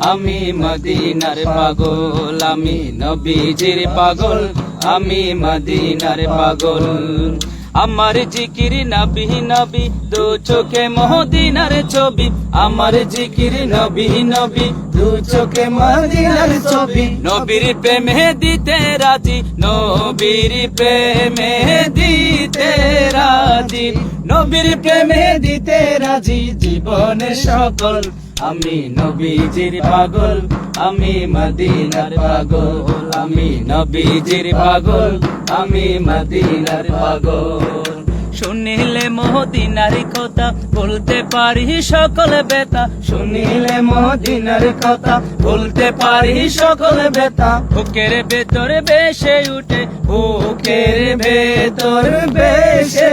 আমি মদিনার পাগল, আমি নবীজির পাগল, আমি মদিনার পাগল। আমার জিকির নবী নবী, দু চোখে মদিনার ছবি। আমার জিকির নবী নবী, দু চোখে মদিনার ছবি। নবীর প্রেমে দিতে রাজি, নবীর প্রেমে দিতে রাজি। নবীর প্রেমে দিতে রাজি জীবনের সকল আমি নবীজির পাগল আমি মদিনার পাগল আমি নবীজির পাগল আমি মদিনার পাগল। শুনিলে মদিনার কথা বলতে পারি সকল বেতা শুনিলে মদিনার কথা বলতে পারি সকল বেতা বুকের ভেতরে বেশে উঠে বুকের ভেতর বেশে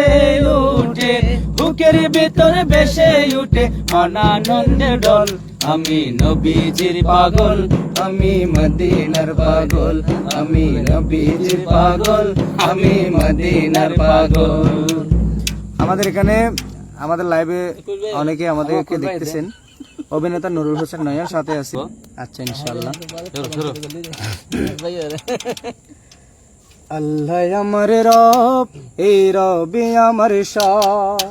উঠে। বুকের ভেতরে বেশে উঠে মনানন্দে ডল আমি নবীজির পাগল আমি মদিনার পাগল আমি নবীজির পাগল আমি মদিনার পাগল। আমাদের এখানে আমাদের লাইভে অনেকে আমাদেরকে দেখতেছেন। অভিনেতা নুরুল হোসেন নয়ন সাথে আছে। আচ্ছা ইনশাআল্লাহ। আল্লাহ আমার রব এই রবি আমার সব।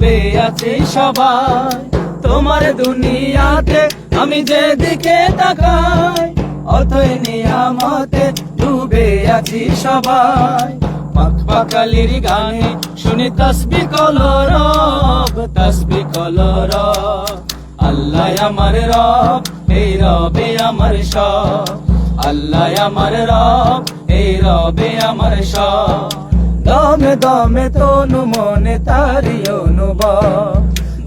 ডুবে আছে সবাই। তোমার দুনিয়াতে আমি যে যেদিকে তাকাই অতই নিয়ামতে ডুবে আছি সবাই। পাক পাকালির গানে শুনি তসবি কলরব তসবি কলরব আল্লাহ আমার রব, এই রবে আমার সব। আল্লাহ আমার রব, এই রবে আমার সব। দমে দমে তনু মনে তারি অনুভব।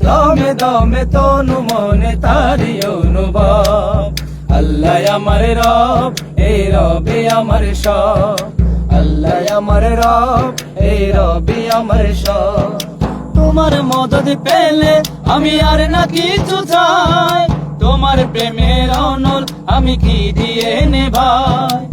দমে দমে তনু মনে তারি অনুভব। আল্লাহ আমার রব, এই রবে আমার সব। আল্লাহ আমার রব, এই রবে আমার সব। তোমার মদত পেলে আমি আর না কিছু চাই। তোমার প্রেমের অনল আমি কি দিয়ে নেভাই?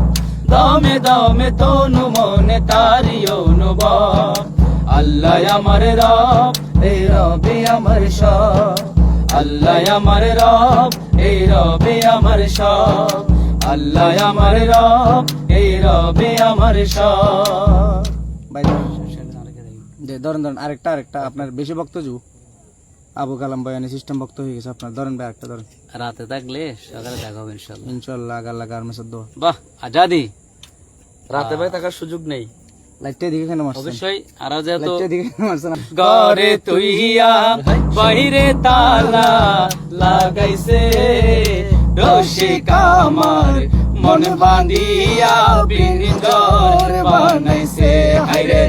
দমে দমে তনু মনে তারি অনুভব। আল্লাহ আমার রব এই রবে আমার সব। আল্লাহ আমার রব এই রবে আমার সব। আল্লাহ আমার রব এই রবে আমার সব। ভাই যে ধরেন ধরেন আরেকটা আরেকটা আপনার বেশি বক্ত যু আবু কালাম বয়ানি সিস্টেম বক্ত হয়ে গেছে আপনার। ধরেন ভাই একটা ধরেন। রাতে থাকলে সকালে দেখা হবে ইনশাল্লাহ ইনশাল্লাহ আগাল্লাহ গার্মেন্টসের দোয়া বাহ আজাদি। রাতে ভাই থাকার সুযোগ নেই। লাইটটা দিকে কেন মারছেন? অবশ্যই আর যেহেতু লাইটটা দিকে কেন মারছেন? ঘরে তুইয়া বাইরে তালা লাগাইছে। রসিক আমার মন বাঁধিয়া বানাইছে। হাইরে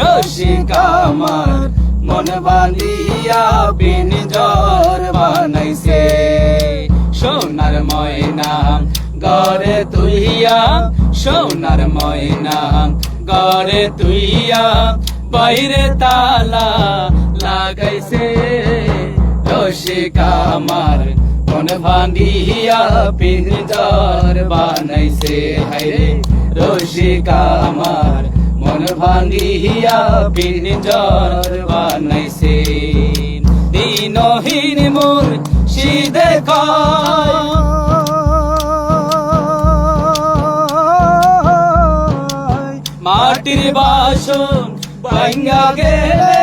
রসিক আমার মন বাঁধিয়া বিনিজর বানাইছে। সোনার ময়না ঘরে তুইয়া সোনার ময়না ঘরে তুইয়া বাইরে তালা লাগাইছে। রসিক আমার কোন ভাঙ্গিয়া পিঞ্জর বানাইছে। হাইরে রসিকা আমার মন ভাঙ্গিয়া পিঞ্জর বানাইছে। দিনহীন মোর সিদে মাটির বাসন ভাঙ্গা গেলে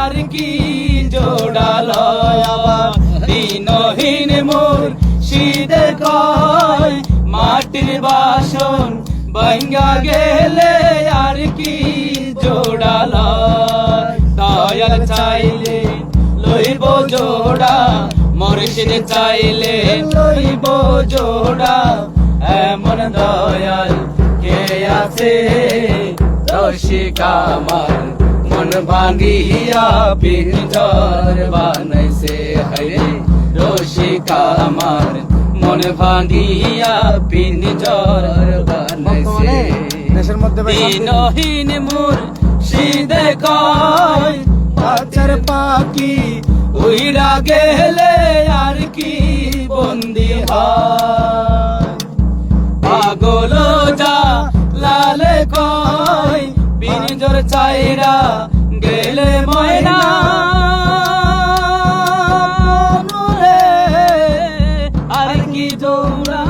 আর কি জোড়াল আবার? দিনহীন মোর সিদে কয় মাটির বাসন ভাঙ্গা গেলে আর কি জোড়াল দয়াল চাইলে লইব জোড়া মরশিদ চাইলে লইব জোড়া। এমন দয়াল কে আছে? রসিকা আমার মন ভাঙ্গিয়া পিঞ্জর বানাইছে হরে রসিকা আমার মন ভাঙ্গিয়া পিঞ্জর বানাইছে দিনহীন মোর সিদে কয় আচার পাখি উইরা গেলে আর কি বন্দি হয় চাইরা গেলে ময়না। আর কি জোড়া।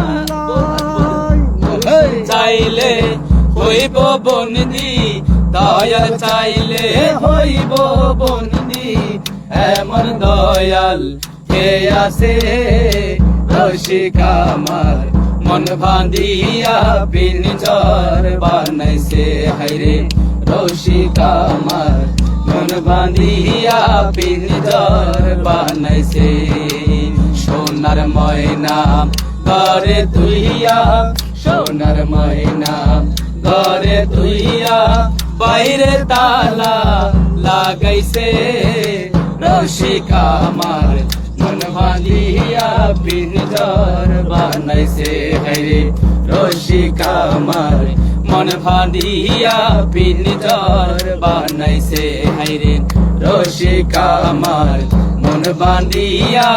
চাইলে হইব বন্দি দয়াল চাইলে হইব বন্দি। এমন দয়াল কে আছে? রসিকা আমার মন বাঁধিয়া পিঞ্জর বানাইছে হাইরে রসিকা আমার মন বাঁধিয়া পিঞ্জর বানাইছে সোনার ময়না ঘরে তুইয়া সোনার ময়না ঘরে তুইয়া বাইরে তালা লাগাইছে রসিকা আমার মন বাঁধিয়া পিঞ্জর বানাইছে রসিকা আমার। মন বাঁধিয়া পিঞ্জর বানাইছে। হরে রসিকা আমার। মন বাঁধিয়া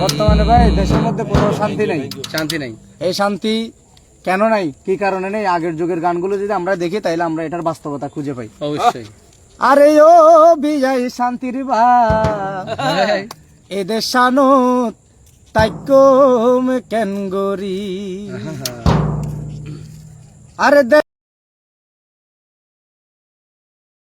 বর্তমানে ভাই দেশের মধ্যে কোনো শান্তি নেই। শান্তি নাই। এই শান্তি কেন নাই? কি কারণে নেই? আগের যুগের গানগুলো যদি আমরা দেখি তাইলে আমরা এটার বাস্তবতা খুঁজে পাই। অবশ্যই। আরে ও বিজয় শান্তির বা এদের সানত তাইকম কেন গরি? আরে দে